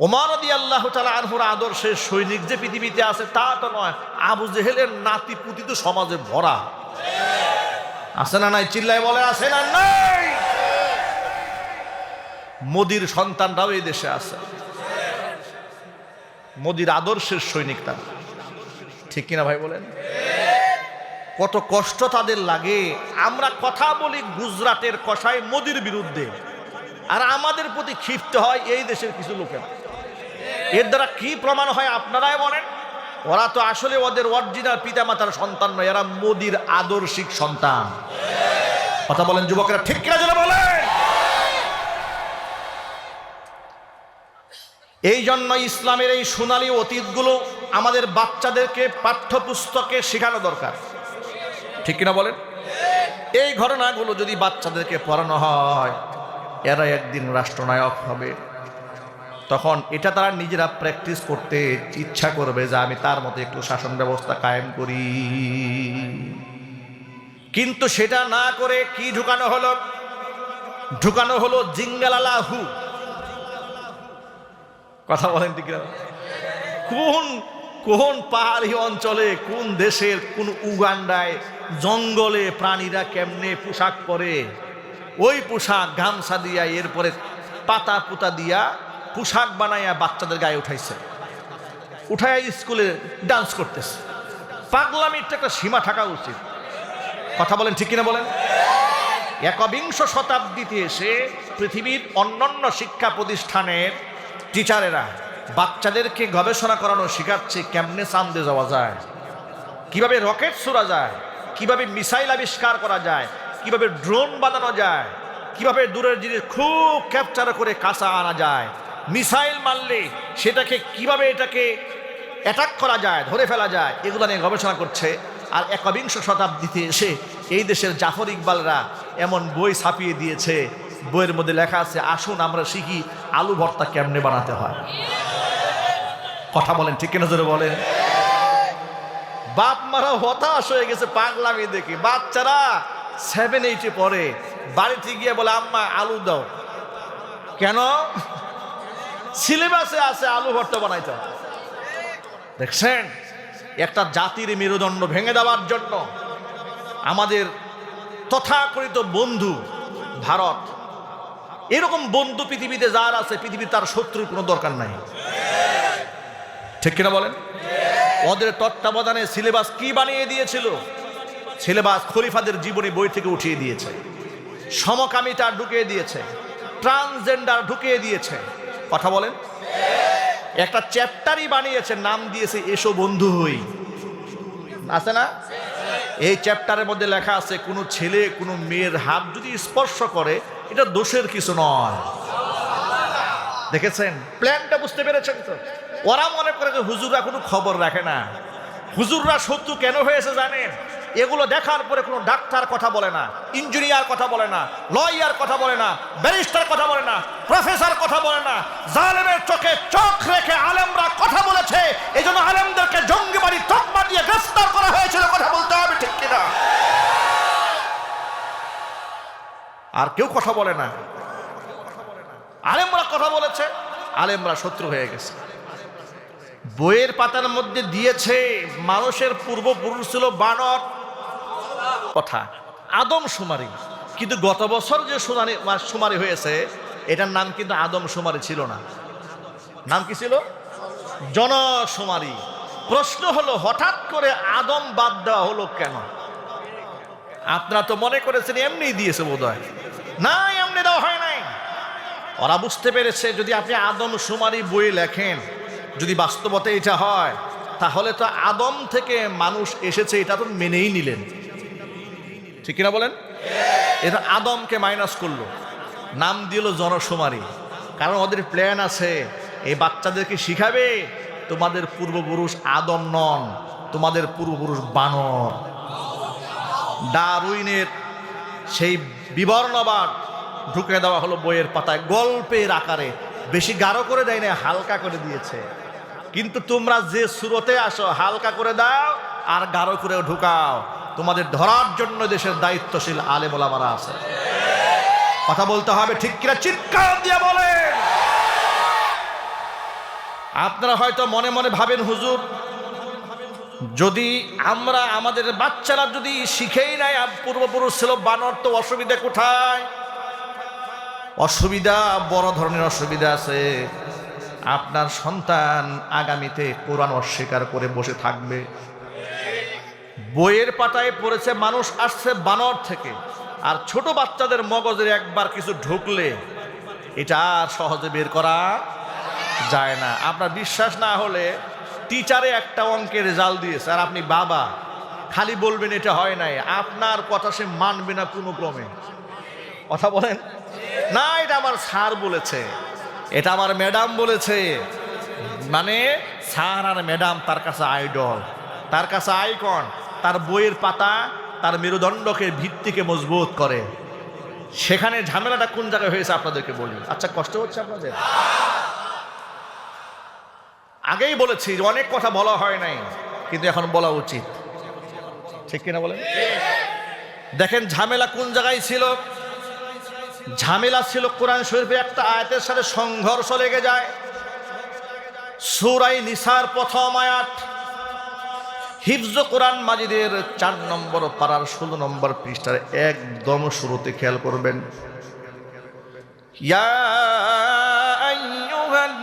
ওমারদি আল্লাহ তালা আনহুর আদর্শের সৈনিক যে পৃথিবীতে আছে, তা তো নয়। আবু জেহেলের নাতি পুতি তো সমাজে ভরা। আছে না নাই? চিল্লায় বলে, আছে না নাই? মোদির সন্তানরাও এই দেশে আছে। মোদির আদর্শের সৈনিক তারা। ঠিক কিনা ভাই বলেন? কত কষ্ট তাদের লাগে। আমরা কথা বলি গুজরাটের কষায় মোদির বিরুদ্ধে। আর আমাদের প্রতি ক্ষিপ্ত হয় এই দেশের কিছু লোকেরা। এর দ্বারা কি প্রমাণ হয় আপনারাই বলেন? ওরা তো আসলে ওদের অরিজিনাল পিতামাতার সন্তান নয়, এরা মোদির আদর্শিক সন্তান। কথা বলেন যুবকেরা, ঠিক কিনা যেন বলেন? এই জন্য ইসলামের এই সোনালী অতীতগুলো আমাদের বাচ্চাদেরকে পাঠ্যপুস্তকে শেখানো দরকার। ঠিক কিনা বলেন? এই ঘটনাগুলো যদি বাচ্চাদেরকে পড়ানো হয়, এরা একদিন রাষ্ট্রনায়ক হবে। তখন এটা তারা নিজেরা প্র্যাকটিস করতে ইচ্ছা করবে যে আমি তার মতো একটু শাসন ব্যবস্থা কায়েম করি। কিন্তু সেটা না করে কি ঢুকানো হলো? ঢুকানো হলো জিঙ্গালালাহু। কথা বলেন ঠিক কিনা? কোন পাহাড়ি অঞ্চলে, কোন দেশের, কোন উগান্ডায় জঙ্গলে প্রাণীরা কেমনে পোশাক পরে? ওই পোশাক গামছা দিয়া, এরপরে পাতা পুতা দিয়া পোশাক বানাইয়া বাচ্চাদের গায়ে উঠাইছে। উঠাইয়া স্কুলে ডান্স করতেছে। পাগলামির একটা সীমা থাকা উচিত। কথা বলেন ঠিক কিনা বলেন? একবিংশ শতাব্দীতে এসে পৃথিবীর অন্যান্য শিক্ষা প্রতিষ্ঠানের টিচারেরা বাচ্চাদেরকে গবেষণা করানো শেখাচ্ছে কেমনে চান্দে যাওয়া যায়। কীভাবে রকেট ছোড়া যায়? কীভাবে মিসাইল আবিষ্কার করা যায়? কীভাবে ড্রোন বানানো যায়? কীভাবে দূরের জিনিস খুব ক্যাপচার করে কাঁচা আনা যায়? মিসাইল মারলে সেটাকে কীভাবে এটাকে অ্যাটাক করা যায়, ধরে ফেলা যায়, এগুলো নিয়ে গবেষণা করছে। আর একবিংশ শতাব্দীতে এসে এই দেশের জাফর ইকবালরা এমন বই ছাপিয়ে দিয়েছে। বইয়ের মধ্যে লেখা আছে, আসুন আমরা শিখি আলু ভর্তা কেমনে বানাতে হয়। কথা বলেন, ঠিক কিনা জোরে বলেন? বাপ মারা হতাশ হয়ে গেছে পাগলামি দেখে। বাচ্চারা সেভেন এইটে পড়ে, বাড়িতে গিয়ে বলে, আম্মা, আলু দাও। কেন? সিলেবাসে আছে আলু ভর্তা বানাইতে হবে। দেখছেন? একটা জাতির মেরুদণ্ড ভেঙে দেওয়ার জন্য আমাদের তথাকথিত বন্ধু ভারত, এরকম বন্ধু পৃথিবীতে যার আছে, পৃথিবীর তার শত্রুর কোনো দরকার নাই। ঠিক কিনা বলেন? ওদের তত্ত্বাবধানে সিলেবাস কি বানিয়ে দিয়েছিল? সিলেবাস খলিফাদের জীবনী বই থেকে উঠিয়ে দিয়েছে। সমকামিতা ঢুকিয়ে দিয়েছে। ট্রান্সজেন্ডার ঢুকিয়ে দিয়েছে। কথা বলেন। একটা চ্যাপ্টারই বানিয়েছে, নাম দিয়েছে, এসো বন্ধু হই। আছে না? এই চ্যাপ্টারের মধ্যে লেখা আছে, কোনো ছেলে, কোনো মেয়ের হাত যদি স্পর্শ করে, এটা দোষের কিছু নয়। দেখেছেন? প্ল্যানটা বুঝতে পেরেছেন তো? ওরা মনে করে যে হুজুররা কোনো খবর রাখে না। হুজুররা শত্রু কেন হয়েছে জানেন? এগুলো দেখার পরে কোনো ডাক্তার কথা বলে না, ইঞ্জিনিয়ার কথা বলে না, লয়ার কথা বলে না, ব্যারিস্টার কথা বলে না, প্রফেসর কথা বলে না, জালেমের চোখে চোখ রেখে আলেমরা কথা বলেছে। এই জন্য আলেমদেরকে জঙ্গিবাড়ি তকমা দিয়ে গ্রেফতার করা হয়েছিল কথা বলতে হবে, ঠিক কিনা? আর কেউ কথা বলে না। আলেমরা কথা বলেছে, আলেমরা শত্রু হয়ে গেছে। বইয়ের পাতার মধ্যে দিয়েছে, মানুষের পূর্বপুরুষ ছিল বানর কথা। আদম সুমারি। কিন্তু গত বছর যে সুনানি সুমারি হয়েছে, এটার নাম কিন্তু আদম সুমারি ছিল না। নাম কি ছিল? জনসুমারি। প্রশ্ন হলো, হঠাৎ করে আদম বাদ দেওয়া হলো কেন? আপনারা তো মনে করেছেন এমনি দিয়েছে বোধ হয় না, এমনি দেওয়া হয় নাই। ওরা বুঝতে পেরেছে, যদি আপনি আদম সুমারি বই লেখেন, যদি বাস্তবতা এটা হয়, তাহলে তো আদম থেকে মানুষ এসেছে, এটা তো মেনেই নিলেন। ঠিক কিনা বলেন? এটা আদমকে মাইনাস করল। নাম দিল জনসুমারি কারণ ওদের প্ল্যান আছে, এই বাচ্চাদেরকে শিখাবে, তোমাদের পূর্বপুরুষ আদম নন, তোমাদের পূর্বপুরুষ বানর। ডারউইনের সেই বিবর্ণবাদ ঢুকে দেওয়া হলো বইয়ের পাতায়, গল্পের আকারে। বেশি গাঢ় করে দেয় না হালকা করে দিয়েছে। কিন্তু তোমরা যে সুরতে আসো, হালকা করে দাও, আর গাঢ় করে ঢুকাও। তোমাদের ধরার জন্য দেশের দায়িত্বশীল আলে বলামারা আছে। কথা বলতে হবে, ঠিক কিনা চিৎকার দিয়ে বলেন। আপনারা হয়তো মনে মনে ভাবেন, হুজুর, যদি আমরা আমাদের বাচ্চারা যদি শিখেই নাই পূর্বপুরুষ ছিল বানর, তো অসুবিধা কোথায়? অসুবিধা, বড় ধরনের অসুবিধা আছে। আপনার সন্তান আগামীতে কোরআন অস্বীকার করে বসে থাকবে। বইয়ের পাতায় পড়েছে, মানুষ আসছে বানর থেকে। আর ছোট বাচ্চাদের মগজের একবার কিছু ঢুকলে, এটা আর সহজে বের করা যায় না। আপনার বিশ্বাস না হলে টিচারে একটা অঙ্কের রেজাল্ট দিয়েছে, আর আপনি বাবা, খালি বলবেন এটা হয় নাই। আপনার কথা সে মানবে না কোনো ক্রমে। কথা বলেন? না, এটা আমার স্যার বলেছে। এটা আমার ম্যাডাম বলেছে। মানে স্যার আর ম্যাডাম তার কাছে আইডল। তার কাছে আইকন। তার বইয়ের পাতা তার মেরুদণ্ডকে ভিত্তিকে মজবুত করে। সেখানে ঝামেলাটা কোন জায়গায় হয়েছে আপনাদেরকে বলি। আচ্ছা কষ্ট হচ্ছে আপনাদের? আগেই বলেছি অনেক কথা বলা হয় নাই, কিন্তু এখন বলা উচিত। ঠিক কিনা বলেন? দেখেন, ঝামেলা কোন জায়গায় ছিল? ঝামেলা ছিল কোরআন শরীফে একটা আয়াতের সাথে সংঘর্ষ লেগে যায়। সুরাই নিসার প্রথম আয়াত। হিফজ কোরআন মাজিদের চার নম্বর পাড়ার ষোলো নম্বর পৃষ্ঠার একদম শুরুতে খেয়াল করবেন ইয়া আইয়ুহান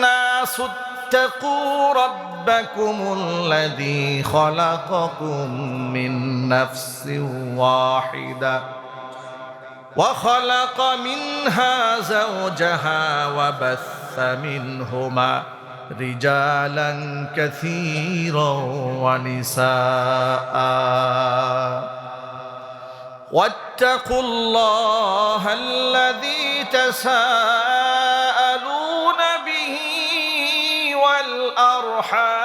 নাসু اتقوا ربكم الذي خلقكم من نفس واحده وخلق منها زوجها وبث منهما رجالا كثيرا ونساء. واتقوا الله الذي تساءلون به والأرحام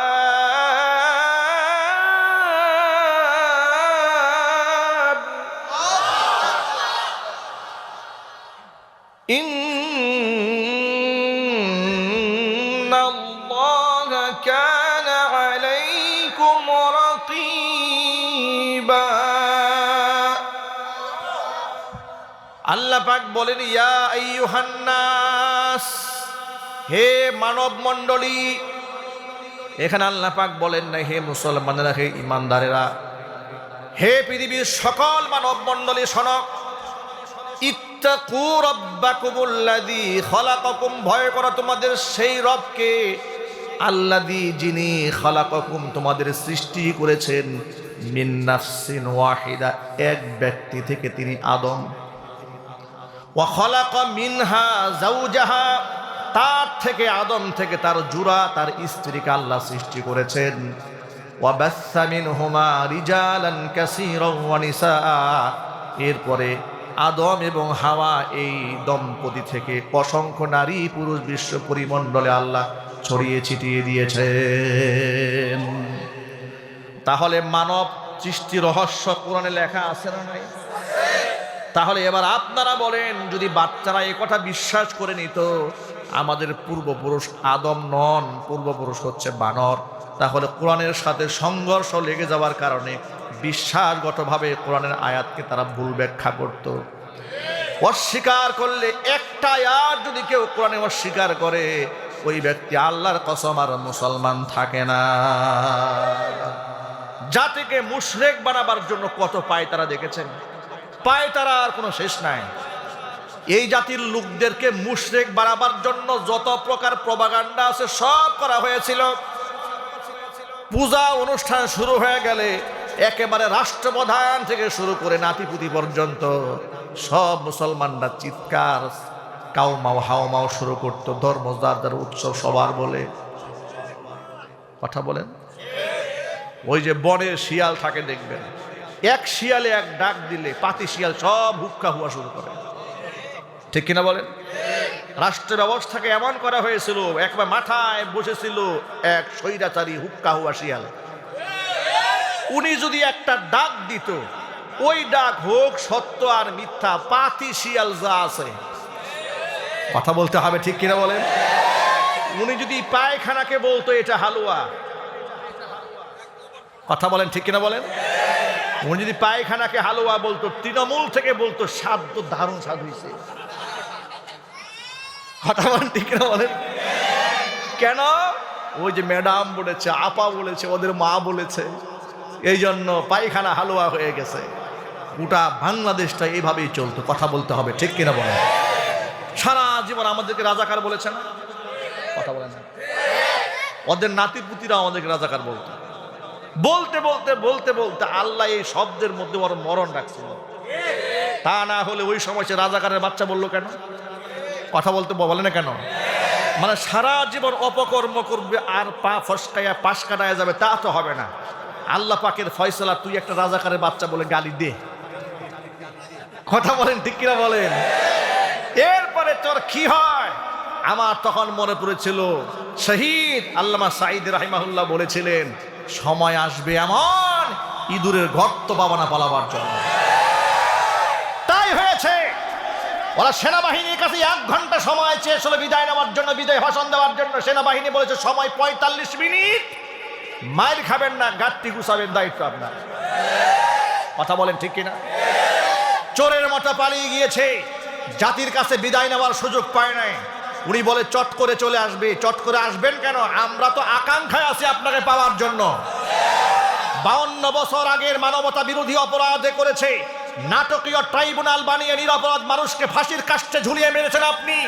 আল্লাহ পাক বলেন, ইয়া আইয়ুহান্নাস, হে মানব মণ্ডলী এখানে আল্লাহ পাক বলেন না হে মুসলমানেরা, হে ইমানদারেরা, হে পৃথিবীর সকল মানব মণ্ডলী খলাকাকুম, ভয় করো তোমাদের সেই রবকে আল্লাযী যিনি খলাকাকুম তোমাদের সৃষ্টি করেছেন, মিন নাফসিন ওয়াহিদা, এক ব্যক্তি থেকে তিনি আদম। মিনহা যাওজাহা, তার থেকে আদম থেকে তার জুরা, তার স্ত্রীকে আল্লাহ সৃষ্টি করেছেন। এরপরে আদম এবং হাওয়া এই দম্পতি থেকে অসংখ্য নারী, পুরুষ, বিশ্ব পরিমণ্ডলে আল্লাহ ছড়িয়ে ছিটিয়ে দিয়েছেন। তাহলে মানব সৃষ্টি রহস্য কোরআনে লেখা আছে না নাই? তাহলে এবার আপনারা বলেন, যদি বাচ্চারা এ কথা বিশ্বাস করে নিত, আমাদের পূর্বপুরুষ আদম নন, পূর্বপুরুষ হচ্ছে বানর, তাহলে কোরআনের সাথে সংঘর্ষ লেগে যাওয়ার কারণে বিশ্বাসগতভাবে কোরআনের আয়াতকে তারা ভুল ব্যাখ্যা করত। অস্বীকার করলে একটা আয়াত যদি কেউ কোরআনে অস্বীকার করে, ওই ব্যক্তি আল্লাহর কসম আর মুসলমান থাকে না। জাতিকে মুশরেক বানাবার জন্য কত পায় তারা দেখেছেন? পায় তারা আর কোনো শেষ নাই। এই জাতির লোকদেরকে মুশরেক বানাবার জন্য যত প্রকার প্রবাগান্ডা আছে সব করা হয়েছিল। পূজা অনুষ্ঠান শুরু হয়ে গেলে একেবারে রাষ্ট্রপ্রধান থেকে শুরু করে নাতিপুতি পর্যন্ত সব মুসলমানরা চিৎকার, কাউ মাও হাও মাও শুরু করতো, ধর্ম যার যার উৎসব সবার বলে। কথা বলেন? ওই যে বনে শিয়াল থাকে দেখবেন। এক শিয়ালে এক ডাক দিলে পাতি শিয়াল সব হুক্কা হুয়া শুরু করে। ঠিক কিনা বলেন? রাষ্ট্র ব্যবস্থাকে এমন করা হয়েছিল, একবার মাথায় বসেছিল এক স্বৈরাচারী হুক্কা হুয়া শিয়াল। উনি যদি একটা ডাক দিত, ওই ডাক হোক সত্য আর মিথ্যা, পাতি শিয়াল যা আছে। কথা বলতে হবে, ঠিক কিনা বলেন? উনি যদি পায়খানাকে বলতো, এটা হালুয়া। কথা বলেন, ঠিক কিনা বলেন? উনি যদি পায়খানাকে হালুয়া বলতো, তৃণমূল থেকে বলতো তো দারুণ স্বাদ হয়েছে কথা বলেন কিনা ওই যে ম্যাডাম বলেছে, আপা বলেছে, ওদের মা বলেছে এই জন্য পায়খানা হালুয়া হয়ে গেছে। গোটা বাংলাদেশটা এইভাবেই চলতো, কথা বলতে হবে, ঠিক কিনা বলেন? সারা জীবন আমাদেরকে রাজাকার বলেছে না কথা বলেন ওদের নাতি পুতিরা আমাদেরকে রাজাকার বলতো। বলতে বলতে বলতে বলতে আল্লাহ এই শব্দের মধ্যে ওর মরণ রাখছিল। তা না হলে ওই সময় সে রাজাকারের বাচ্চা বলল কেন? কথা বলতে বলে না কেন? মানে সারা জীবন অপকর্ম করবে আর পা ফসকাইয়া, পাশ কাটায় যাবে, তা তো হবে না। আল্লাহ পাকের ফয়সলা, তুই একটা রাজাকারের বাচ্চা বলে গালি দে। কথা বলেন, ঠিক কিনা বলেন? এরপরে তোর কি হয়? আমার তখন মনে পড়েছিল, শহীদ আল্লামা সাইদ রাহিমাহুল্লাহ বলেছিলেন সময় আসবে এমন ইঁদুরের গর্ত পাবা না পালাবার জন্য। তাই হয়েছে। ওরা সেনাবাহিনীর কাছে এক ঘণ্টা সময় চেয়েছিল বিদায় নেওয়ার জন্য, বিদায় ভাষণ দেওয়ার জন্য। সেনাবাহিনী বলেছে, সময় পঁয়তাল্লিশ মিনিট। মাইল খাবেন না গাড়টি গুছাবেন, দায়িত্ব আপনার। কথা বলেন ঠিক কিনা? চোরের মতো পালিয়ে গিয়েছে। জাতির কাছে বিদায় নেওয়ার সুযোগ পায় নাই। উনি বলে, চট করে চলে আসবে। চট করে আসবেন কেন? আমরা তো আকাঙ্ক্ষায় আছি আপনাকে পাওয়ার জন্য। বাউন্ন বছর আগের মানবতা বিরোধী অপরাধে করেছে। নাটকীয় ট্রাইব্যুনাল বানিয়ে নিরপরাধ মানুষকে ফাঁসির কাষ্টে ঝুলিয়ে মেরেছেন আপনি।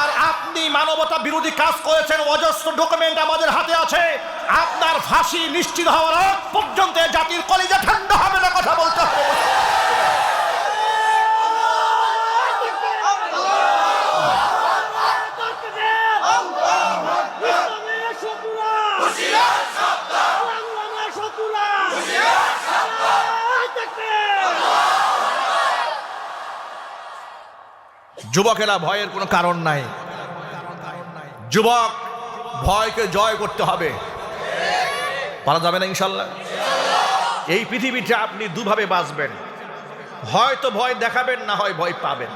আর আপনি মানবতা বিরোধী কাজ করেছেন, অজস্র ডকুমেন্ট আমাদের হাতে আছে। আপনার ফাঁসি নিশ্চিত হওয়ার পর্যন্ত জাতির কলেজে ঠান্ডা হবে না, কথা বলতে হবে। যুবকেরা ভয়ের কোনো কারণ নাই। যুবক ভয়কে জয় করতে হবে। পারা যাবে না ইনশাল্লাহ। এই পৃথিবীতে আপনি দুভাবে বাঁচবেন। হয়তো ভয় দেখাবেন, না হয় ভয় পাবেন।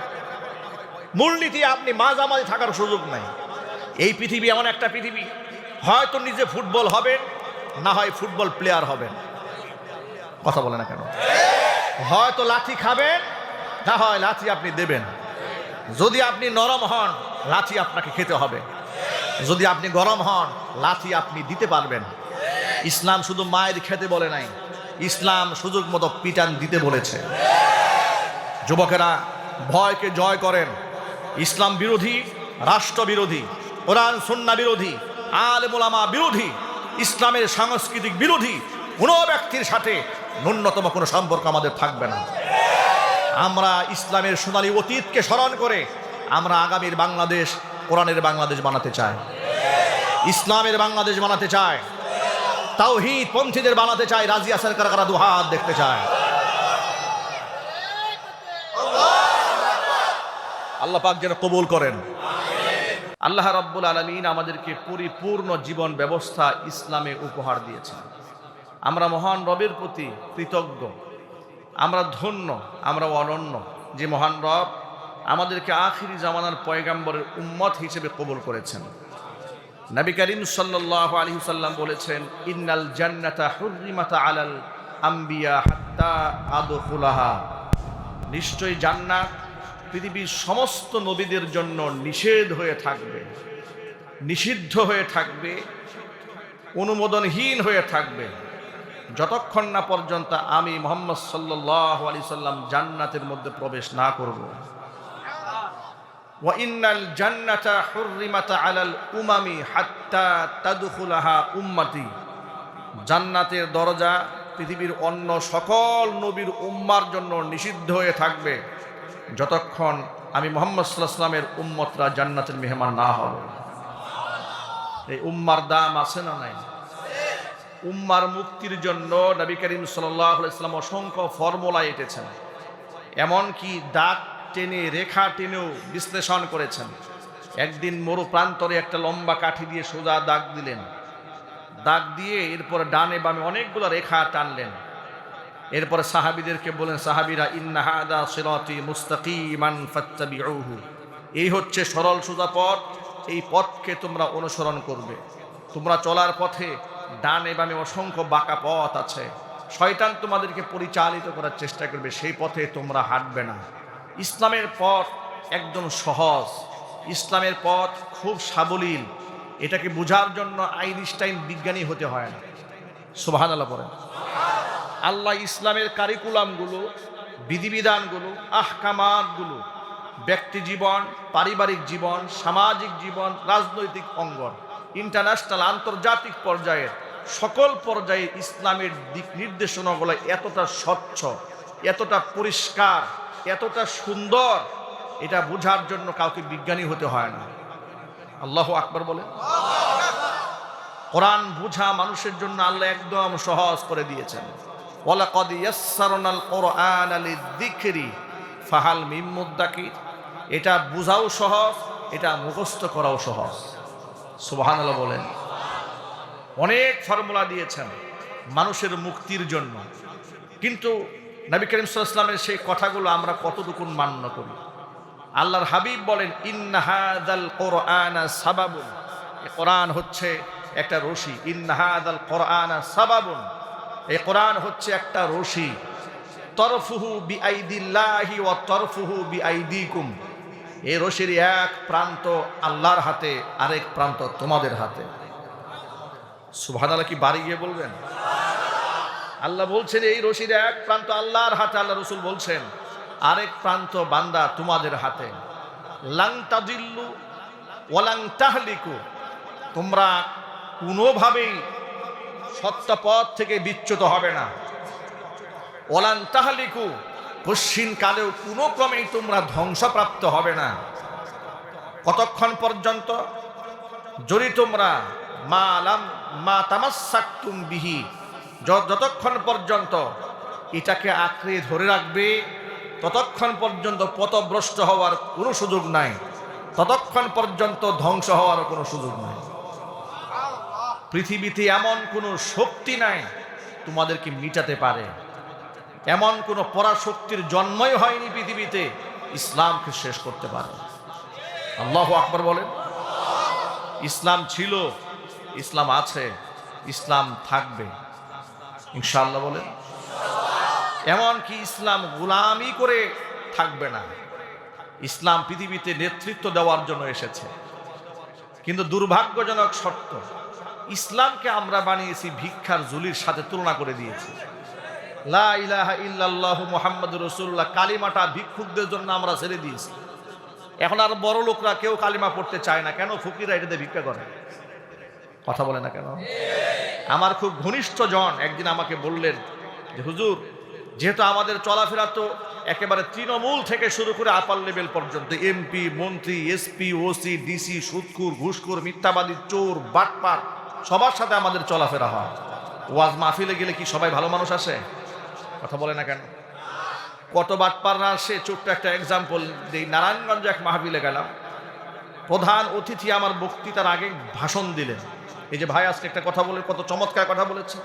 মূলনীতি আপনি মাঝামাঝি থাকার সুযোগ নাই। এই পৃথিবী এমন একটা পৃথিবী, হয়তো নিজে ফুটবল হবেন, না হয় ফুটবল প্লেয়ার হবেন। কথা বলে না কেন? হয়তো লাঠি খাবেন, না হয় লাঠি আপনি দেবেন। যদি আপনি নরম হন লাঠি আপনাকে খেতে হবে। যদি আপনি গরম হন লাঠি আপনি দিতে পারবেন। ইসলাম শুধু মায়ের খেতে বলে নাই, ইসলাম সুযোগ মতো পিটান দিতে বলেছে। যুবকেরা, ভয়কে জয় করেন। ইসলাম বিরোধী, রাষ্ট্র বিরোধী, কোরআন, সুন্না বিরোধী আলেমুলামা বিরোধী, ইসলামের সাংস্কৃতিক বিরোধী, কোনো ব্যক্তির সাথে ন্যূনতম কোনো সম্পর্ক আমাদের থাকবে না। আমরা ইসলামের সোনালী অতীতকে স্মরণ করে আমরা আগামীর বাংলাদেশ, কোরআনের বাংলাদেশ বানাতে চাই। ইসলামের বাংলাদেশ বানাতে চায় তাওহিদ পন্থীদের বানাতে চায় রাজিয়া সরকার কারা দুহাত দেখতে চায়। আল্লাহ পাক যেন কবুল করেন। আল্লাহ রাব্বুল আলমিন আমাদেরকে পরিপূর্ণ জীবন ব্যবস্থা ইসলামে উপহার দিয়েছেন। আমরা মহান রবের প্রতি কৃতজ্ঞ। আমরা ধন্য, আমরা অনন্য, যে মহান রব আমাদেরকে আখিরি জামানার পয়গাম্বরের উম্মত হিসেবে কবুল করেছেন। নবী করিম সাল্লাহ আলী সাল্লাম বলেছেন, ইন্নাল জান্নাতা হুররিমাতা আলাল আম্বিয়া হাত্তা আদখুলাহা। নিশ্চয়ই জান্নাত পৃথিবীর সমস্ত নবীদের জন্য নিষেধ হয়ে থাকবে, নিষিদ্ধ হয়ে থাকবে, অনুমোদনহীন হয়ে থাকবে। যতক্ষণ না পর্যন্ত আমি মোহাম্মদ সাল্লাহ আলি সাল্লাম জান্নাতের মধ্যে প্রবেশ না করব। আলাল উমামি হাত্তা উম্মতি। জান্নাতের দরজা পৃথিবীর অন্য সকল নবীর উম্মার জন্য নিষিদ্ধ হয়ে থাকবে। যতক্ষণ আমি মোহাম্মদ সাল্লাহ সাল্লামের উম্মতরা জান্নাতের মেহমান না হবে। এই উম্মার দাম আছে না নাই? উম্মার মুক্তির জন্য নবী করিম সাল্লাম অসংখ্য ফর্মুলা এঁটেছেন। এমনকি দাগ টেনে, রেখা টেনেও বিশ্লেষণ করেছেন। একদিন মরু প্রান্তরে একটা লম্বা কাঠি দিয়ে সোজা দাগ দিলেন। দাগ দিয়ে এরপর ডানে বামে অনেকগুলো রেখা টানলেন। এরপর সাহাবিদেরকে বলেন সাহাবিরা ইন্নাহাদা সিরাতি মুস্তাকিমান ফাত্তাবিউহু। এই হচ্ছে সরল সোজা পথ, এই পথকে তোমরা অনুসরণ করবে। তোমরা চলার পথে ডানে বামে অসংখ্য বাঁকা পথ আছে। শয়তান তোমাদেরকে পরিচালিত করার চেষ্টা করবে, সেই পথে তোমরা হাঁটবে না। ইসলামের পথ একদম সহজ। ইসলামের পথ খুব সাবলীল। এটাকে বোঝার জন্য আইনস্টাইন বিজ্ঞানী হতে হয় না। সোহান আল্লাহ বলেন আল্লাহ ইসলামের কারিকুলামগুলো, বিধিবিধানগুলো, আহকামাতগুলো, ব্যক্তি জীবন, পারিবারিক জীবন, সামাজিক জীবন, রাজনৈতিক অঙ্গন, ইন্টারন্যাশনাল, আন্তর্জাতিক পর্যায়ের সকল পর্যায়ে ইসলামের দিক নির্দেশনাগুলো এতটা স্বচ্ছ, এতটা পরিষ্কার, এতটা সুন্দর, এটা বোঝার জন্য কাউকে বিজ্ঞানী হতে হয় না। আল্লাহ আকবর বলেন। কোরআন বুঝা মানুষের জন্য আল্লাহ একদম সহজ করে দিয়েছেন। ফাহাল এটা বুঝাও সহজ, এটা মুখস্থ করাও সহজ। সুবহানাল্লাহ বলেন। অনেক ফর্মুলা দিয়েছেন মানুষের মুক্তির জন্য। কিন্তু নবী করিম সাল্লামের সেই কথাগুলো আমরা কতটুকুন মান্য করি? আল্লাহর হাবিব বলেন ইন্নাহাদাল কোরআন সাবাবুন। কোরআন হচ্ছে একটা রশি। ইন্নাহাদাল কোরআন সাবাবুন। এই কোরআন হচ্ছে একটা রশি। তরফুহু বি আইদিল্লাহি ও তরফুহু বি আইদিকুম এই রশির এক প্রান্ত আল্লাহর হাতে, আরেক প্রান্ত তোমাদের হাতে। সুবহানাল্লাহ কি বাড়ি গিয়ে বলবেন? আল্লাহ বলছেন, এই রশির এক প্রান্ত আল্লাহর হাতে, আল্লাহ রসুল বলছেন, আরেক প্রান্ত বান্দা তোমাদের হাতে। তোমরা কোনোভাবেই সত্য পথ থেকে বিচ্যুত হবে না। ওলাং তাহলিকু, পশ্চিম কালেও কোনো ক্রমেই তোমরা ধ্বংসপ্রাপ্ত হবে না। কতক্ষণ পর্যন্ত? যদি তোমরা মা মা বিহি। যতক্ষণ পর্যন্ত এটাকে আঁকড়ে ধরে রাখবে, ততক্ষণ পর্যন্ত পথভ্রষ্ট হওয়ার কোনো সুযোগ নাই। ততক্ষণ পর্যন্ত ধ্বংস হওয়ার কোনো সুযোগ নাই। পৃথিবীতে এমন কোনো শক্তি নাই তোমাদেরকে মিটাতে পারে। এমন কোনো পরাশক্তির জন্মই হয়নি পৃথিবীতে, ইসলামকে শেষ করতে পারে। আল্লাহ আকবর বলেন। ইসলাম ছিল ইসলাম আছে, ইসলাম থাকবে। ইনশাআল্লাহ বলেন। এমনকি ইসলাম গোলামি করে থাকবে না। ইসলাম পৃথিবীতে নেতৃত্ব দেওয়ার জন্য এসেছে। কিন্তু দুর্ভাগ্যজনক শর্ত, ইসলামকে আমরা বানিয়েছি ভিক্ষার জুলির সাথে তুলনা করে দিয়েছি। লা ইলাহা ইল্লাল্লাহু মুহাম্মাদুর রাসূলুল্লাহ, কালিমাটা ভিক্ষুকদের জন্য আমরা ছেড়ে দিয়েছি। এখন আর বড় লোকরা কেউ কালিমা পড়তে চায় না। কেন? ফকিরা এটাতে ভিক্ষা করে। কথা বলে না কেন? আমার খুব ঘনিষ্ঠ জন একদিন আমাকে বললেন যে, হুজুর, যেহেতু আমাদের চলাফেরা তো একেবারে তৃণমূল থেকে শুরু করে আপার লেভেল পর্যন্ত এমপি মন্ত্রী এসপি ওসি ডিসি সুৎকুর ঘুষখোর, মিথ্যাবাদী, চোর, বাটপার, সবার সাথে আমাদের চলাফেরা হয়। ওয়াজ মাহফিলে গেলে কি সবাই ভালো মানুষ আসে? কথা বলে না কেন? কত বাটপাররা আসে, ছোট্ট একটা এক্সাম্পল এই নারায়ণগঞ্জে এক মাহফিলে গেলাম। প্রধান অতিথি আমার বক্তৃতার আগে ভাষণ দিলেন। এই যে ভাই আজকে একটা কথা বলে, কত চমৎকার কথা বলেছেন।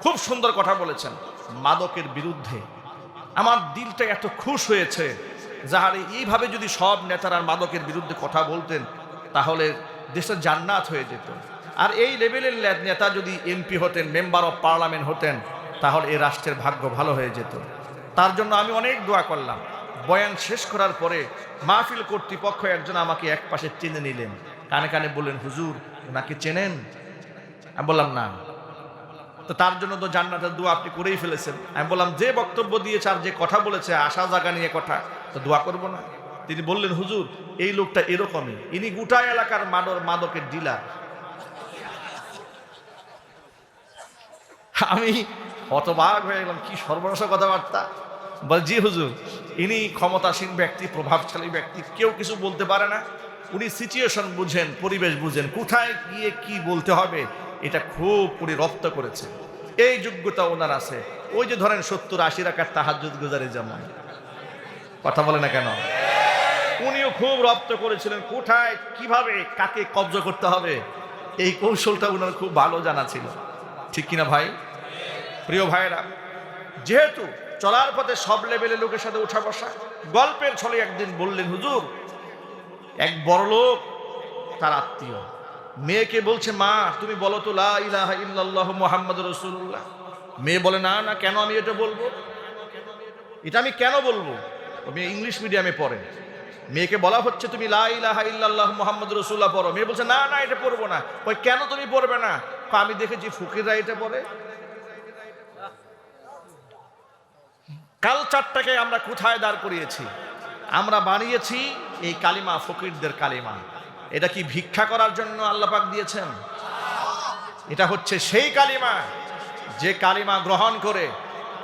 খুব সুন্দর কথা বলেছেন। মাদকের বিরুদ্ধে আমার দিলটা এত খুশ হয়েছে, যাহার এইভাবে যদি সব নেতারা মাদকের বিরুদ্ধে কথা বলতেন, তাহলে দেশটা জান্নাত হয়ে যেত। আর এই লেভেলের নেতা যদি এমপি হতেন, মেম্বার অফ পার্লামেন্ট হতেন, তাহলে এই রাষ্ট্রের ভাগ্য ভালো হয়ে যেত। তার জন্য আমি অনেক দোয়া করলাম। বয়ান শেষ করার পরে মাহফিল কর্তৃপক্ষ একজন আমাকে এক পাশে টেনে নিলেন। কানে কানে বললেন, হুজুর, ওনাকে চেনেন? আমি বললাম, না। তো তার জন্য তো জান্নাতের দোয়া আপনি করেই ফেলেছেন। আমি বললাম, যে বক্তব্য দিয়েছে আর যে কথা বলেছে, আশা জাগা নিয়ে কথা, তো দোয়া করব না। তিনি বললেন, হুজুর, এই লোকটা এরকমই। ইনি গোটা এলাকার মাদর, মাদকের ডিলার। আমি হতবাক হয়ে গেলাম, কি সর্বনাশ কথাবার্তা। বল, জি হুজুর, ইনি ক্ষমতাসীন ব্যক্তি, প্রভাবশালী ব্যক্তি, কেউ কিছু বলতে পারে না। উনি সিচুয়েশন বুঝেন, পরিবেশ বুঝেন, কোথায় গিয়ে কি বলতে হবে? এটা খুব উনি রপ্ত করেছে। এই যোগ্যতা ওনার আছে। ওই যে ধরেন সত্তর আশি রাখার তাহাজুদ গুজারে যেমন। কথা বলে না কেন? উনিও খুব রপ্ত করেছিলেন, কোথায়, কীভাবে, কাকে কব্জা করতে হবে? এই কৌশলটা ওনার খুব ভালো জানা ছিল। ঠিক কিনা ভাই? প্রিয় ভাইরা যেহেতু চলার পথে সব লেভেলের লোকের সাথে উঠা বসা, গল্পের ছলে একদিন বললেন, হুজুর, এক বড় লোক তার আত্মীয়। মেয়েকে বলছে, মা, তুমি বলো তো, লা ইলাহা ইল্লাল্লাহ মুহাম্মদ রসুল্লাহ মেয়ে বলে, না না, কেন আমি এটা বলব? এটা আমি কেন বলব? মেয়ে ইংলিশ মিডিয়ামে পড়ে। মেয়েকে বলা হচ্ছে, তুমি লাইলাহা ইল্লাল্লাহ মোহাম্মদ রসুল্লাহ পড়ো। মেয়ে বলছে, না না, এটা পড়ব না। ওই কেন তুমি পড়বে না? আমি দেখেছি ফকিররা এটা পড়ে। কালচারটাকে আমরা কোথায় দাঁড় করিয়েছি? আমরা বানিয়েছি এই কালিমা, ফকিরদের কালিমা। এটা কি ভিক্ষা করার জন্য আল্লাপাক দিয়েছেন? এটা হচ্ছে সেই কালিমা যে কালিমা গ্রহণ করে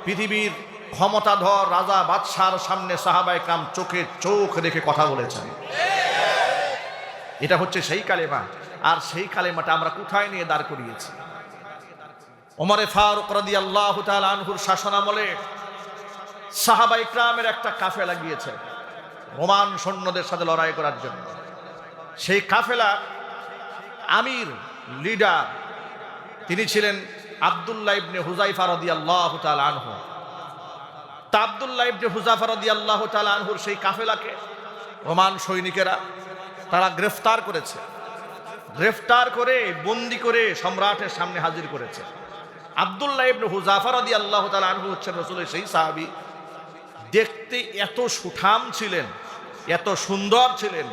পৃথিবীর ক্ষমতাধর রাজা বাদশার সামনে সাহাবাই কাম চোখে চোখ রেখে কথা বলেছেন। এটা হচ্ছে সেই কালেমা। আর সেই কালেমাটা আমরা কোথায় নিয়ে দাঁড় করিয়েছি? ওমরে ফারুক রাদি আল্লাহ আনহুর শাসনামলে সাহাবা ইকরামের একটা কাফেলা গিয়েছে রোমান সৈন্যদের সাথে লড়াই করার জন্য। সেই কাফেলা আমির, লিডার, তিনি ছিলেন আবদুল্লাহ ইবনে হুজাইফা রদি আল্লাহ আনহু। তা আবদুল্লাহ ইবনে হুজাফা রদি আল্লাহ আনহুর সেই কাফেলাকে রোমান সৈনিকেরা তারা গ্রেফতার করেছে। গ্রেফতার করে বন্দি করে সম্রাটের সামনে হাজির করেছে। আবদুল্লাহ ইবনে হুজাফা রদি আল্লাহ আনহু হচ্ছেন রসুলের সেই সাহাবি। দেখতে এত সুঠাম ছিলেন, এত সুন্দর ছিলেন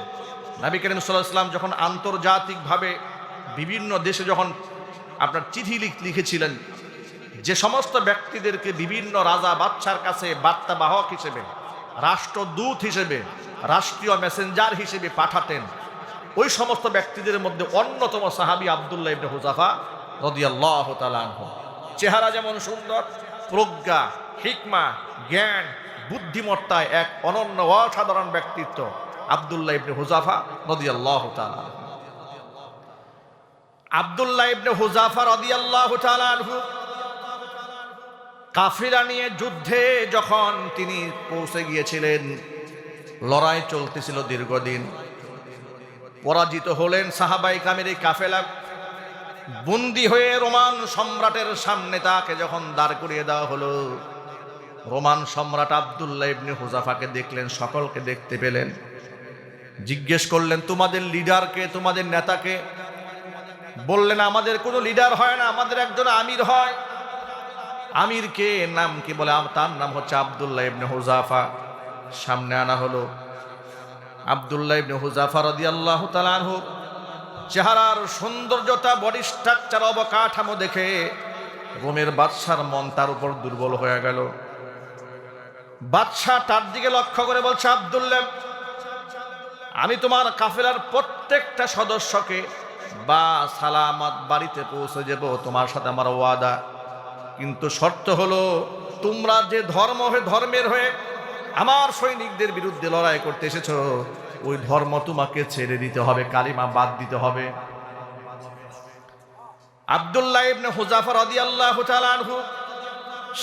নবী করিম সাল্লাম যখন আন্তর্জাতিকভাবে বিভিন্ন দেশে যখন আপনার চিঠি লিখ- লিখেছিলেন, যে সমস্ত ব্যক্তিদেরকে বিভিন্ন রাজা বাচ্চার কাছে বার্তাবাহক হিসেবে, রাষ্ট্রদূত হিসেবে, রাষ্ট্রীয় মেসেঞ্জার হিসেবে পাঠাতেন, ওই সমস্ত ব্যক্তিদের মধ্যে অন্যতম সাহাবি আবদুল্লাহ ইবনে হুজাফা রদিয়াল্লাহ তালাহ চেহারা যেমন সুন্দর, প্রজ্ঞা, হিকমা, জ্ঞান বুদ্ধিমত্তায় এক অনন্য অসাধারণ ব্যক্তিত্ব। আবদুল্লাহ ইবনে হুজাফা রদিয়াল্লাহ তালাহ আবদুল্লাহ ইবনে হুজাফা রদিয়াল্লাহু তাআলা আনহু। নিয়ে যুদ্ধে যখন তিনি পৌঁছে গিয়েছিলেন, লড়াই চলতেছিল দীর্ঘদিন। পরাজিত হলেন সাহাবাই কামের এই কাফেলা। বন্দি হয়ে রোমান সম্রাটের সামনে তাকে যখন দাঁড় করিয়ে দেওয়া হলো, রোমান সম্রাট আবদুল্লাহ ইবনে হুজাফাকে দেখলেন, সকলকে দেখতে পেলেন। জিজ্ঞেস করলেন, তোমাদের লিডারকে তোমাদের নেতাকে বললেন, আমাদের কোনো লিডার হয় না, আমাদের একজন আমির হয়। আমির কে? নাম কি বলে? তার নাম হচ্ছে আবদুল্লাহ ইবনে হুজাফা। সামনে আনা হলো আবদুল্লাহ ইবনে হুজাফা রাদিয়াল্লাহু তাআলা আনহু। চেহারার সৌন্দর্যতা বডি স্ট্রাকচার অবকাঠামো দেখে রোমের বাদশার মন তার উপর দুর্বল হয়ে গেল। বাদশাহ তার দিকে লক্ষ্য করে বলছে, আবদুল্লাহ আমি তোমার কাফেলার প্রত্যেকটা সদস্যকে বা সালামত বাড়িতে পৌঁছে যাব, তোমার সাথে আমার ওয়াদা। কিন্তু শর্ত হলো, তোমরা যে ধর্ম হয়ে ধর্মের হয়ে আমার সৈনিকদের বিরুদ্ধে লড়াই করতে এসেছ, ওই ধর্ম তোমাকে ছেড়ে দিতে হবে, কালিমা বাদ দিতে হবে। আবদুল্লাহ ইবনে হুজাফা রাদিয়াল্লাহু তাআলা আনহু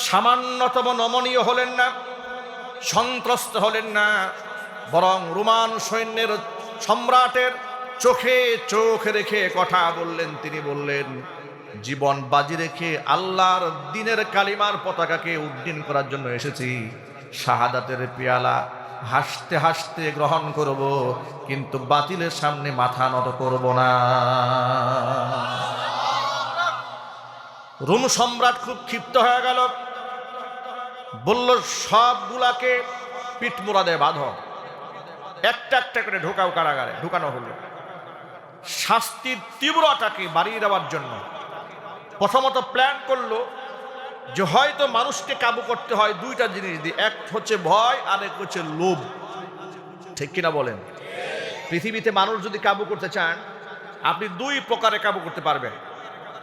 সামান্যতম নমনীয় হলেন না, সন্ত্রস্ত হলেন না বরং রোমান সৈন্যের সম্রাটের চোখে চোখ রেখে কথা বললেন। তিনি বললেন, জীবন বাজি রেখে আল্লাহর দিনের কালিমার পতাকাকে উড্ডীন করার জন্য এসেছি। শাহাদাতের পেয়ালা হাসতে হাসতে গ্রহণ করব, কিন্তু বাতিলের সামনে মাথা নত করব না। রুম সম্রাট খুব ক্ষিপ্ত হয়ে গেল। বলল, সবগুলাকে পিঠ মোড়াদে বাঁধ। একটা একটা করে ঢোকাও কারাগারে, ঢুকানো হলো। শাস্তির তীব্রতাকে বাড়িয়ে দেওয়ার জন্য। প্রথমত প্ল্যান করল যে হয়তো মানুষকে কাবু করতে হয় দুইটা জিনিস দিয়ে। এক হচ্ছে ভয়, আর এক হচ্ছে লোভ। ঠিক কিনা বলেন? পৃথিবীতে মানুষ যদি কাবু করতে চান, আপনি দুই প্রকারে কাবু করতে পারবেন।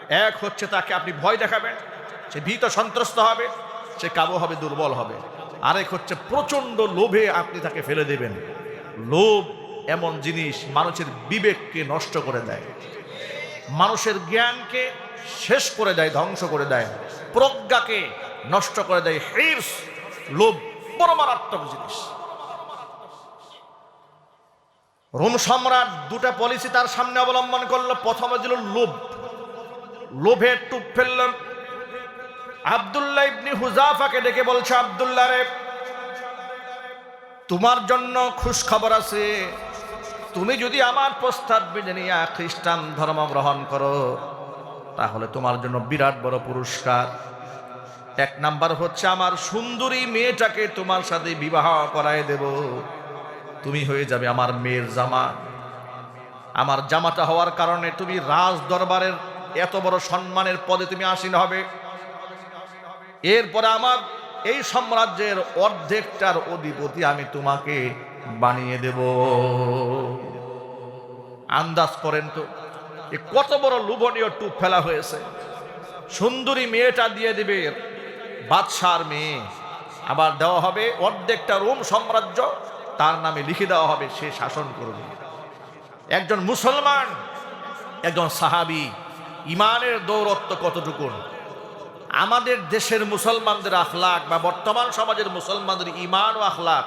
এক হচ্ছে তাকে আপনি ভয় দেখাবেন, সে ভীত সন্ত্রস্ত হবে, সে কাবু হবে, দুর্বল হবে। আরেক হচ্ছে প্রচণ্ড লোভে আপনি তাকে ফেলে দেবেন। লোভ এমন জিনিস মানুষের বিবেককে নষ্ট করে দেয়। মানুষের জ্ঞানকে শেষ করে দেয়, ধ্বংস করে দেয়। প্রজ্ঞাকে নষ্ট করে দেয়। হির্স, লোভ বড় মারাত্মক জিনিস। রোম সম্রাট দুটা পলিসি তার সামনে অবলম্বন করল। প্রথমে ছিল লোভ। লোভে টুপ ফেললাম। আবদুল্লাহ ইবনি হুজাফাকে ডেকে বলছে, আবদুল্লাহ রে তোমার জন্য খুশ খবর আছে। তুমি যদি আমার প্রস্তাব মেনে নিয়ে খ্রিস্টান ধর্ম গ্রহণ করো, তাহলে তোমার জন্য বিরাট বড় পুরস্কার। এক নাম্বার হচ্ছে আমার সুন্দরী মেয়েটাকে তোমার সাথে বিবাহ করায় দেব। তুমি হয়ে যাবে আমার মেয়ের জামা। আমার জামাটা হওয়ার কারণে তুমি রাজ দরবারের এত বড় সম্মানের পদে তুমি আসীন হবে। এরপরে আমার এই সাম্রাজ্যের অর্ধেকটার অধিপতি আমি তোমাকে বানিয়ে দেব। আন্দাজ করেন তো কত বড় লোভনীয় টুপ ফেলা হয়েছে। সুন্দরী মেয়েটা দিয়ে দেবে, বাদশার মেয়ে। আবার দেওয়া হবে অর্ধেকটা রোম সাম্রাজ্য, তার নামে লিখে দেওয়া হবে, সে শাসন করবে। একজন মুসলমান, একজন সাহাবি, ইমানের দৌরত্ব কতটুকুন? আমাদের দেশের মুসলমানদের আখলাক বা বর্তমান সমাজের মুসলমানদের ইমান ও আখলাক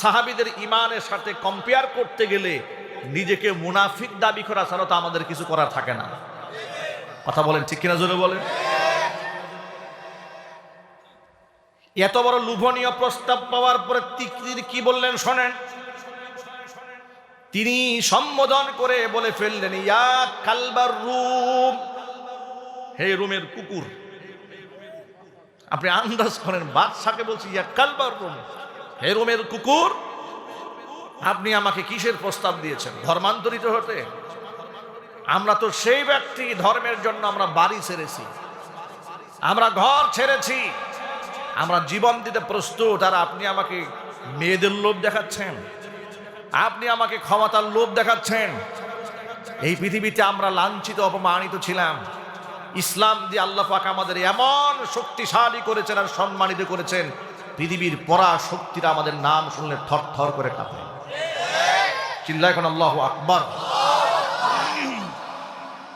সাহাবিদের ইমানের সাথে কম্পেয়ার করতে গেলে নিজেকে মুনাফিক দাবি করা ছাড়া তো আমাদের কিছু করার থাকে না। কথা বলেন ঠিক কিনা জোরে বলেন? এত বড় লুভনীয় প্রস্তাব পাওয়ার পরে তিকরির কি বললেন শোনেন। তিনি সম্বোধন করে বলে ফেললেন, ইয়া কালবার রুম হে রুমের কুকুর আপনি আন্দাজ করেন, বাদশাকে বলছি, ইয়া হে রুমের কুকুর, আপনি আমাকে কিসের প্রস্তাব দিয়েছেন? ধর্মান্তরিত হতে? আমরা তো সেই ব্যক্তি, ধর্মের জন্য আমরা বাড়ি ছেড়েছি। আমরা ঘর ছেড়েছি। আমরা জীবন দিতে প্রস্তুত। আর আপনি আমাকে মেয়েদের লোভ দেখাচ্ছেন। আপনি আমাকে ক্ষমতার লোভ দেখাচ্ছেন। এই পৃথিবীতে আমরা লাঞ্ছিত, অপমানিত ছিলাম। ইসলাম দিয়ে আল্লাহ পাক আমাদের এমন শক্তিশালী করেছেন আর সম্মানিত করেছেন, পৃথিবীর পরা শক্তিরা আমাদের নাম শুনলে থর থর করে কাঁপে। চিল্লা এখন আল্লাহ আকবর।